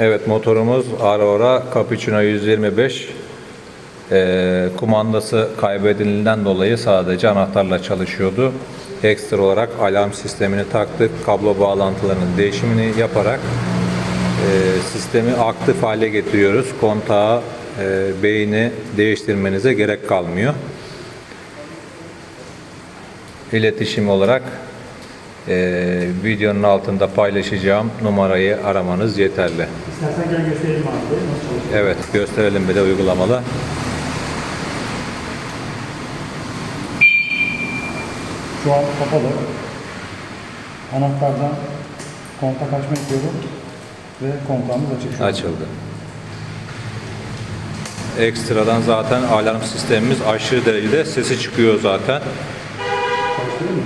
Evet motorumuz Aurora Capuchino 125. Ee, kumandası kaybedildiğinden dolayı sadece anahtarla çalışıyordu. Ekstra olarak alarm sistemini taktık. Kablo bağlantılarının değişimini yaparak e, sistemi aktif hale getiriyoruz. Kontağı, e, beyni değiştirmenize gerek kalmıyor. İletişim olarak e, videonun altında paylaşacağım numarayı aramanız yeterli. İstersen gel gösterelim abi nasıl çalışıyor. Evet gösterelim bir de uygulamalı. Şu an kapalı. Anahtardan kontak açma yapıyorum ve kontağımız açık şu an. Açıldı. Ekstradan zaten alarm sistemimiz aşırı derecede sesi çıkıyor zaten. Çalıştırıyor mu?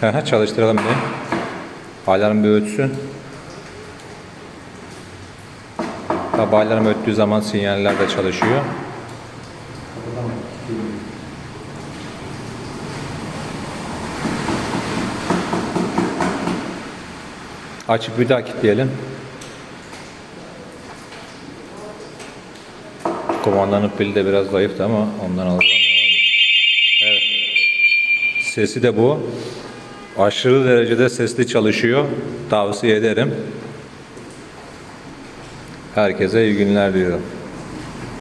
Çalıştıralım bir. Alarm bir ötsün. Tabi alarm öttüğü zaman sinyaller de çalışıyor. Açıp bir daha kilitleyelim. Kumandanın pili de biraz zayıftı ama ondan algılamıyor. Evet. Sesi de bu. Aşırı derecede sesli çalışıyor. Tavsiye ederim. Herkese iyi günler diliyorum.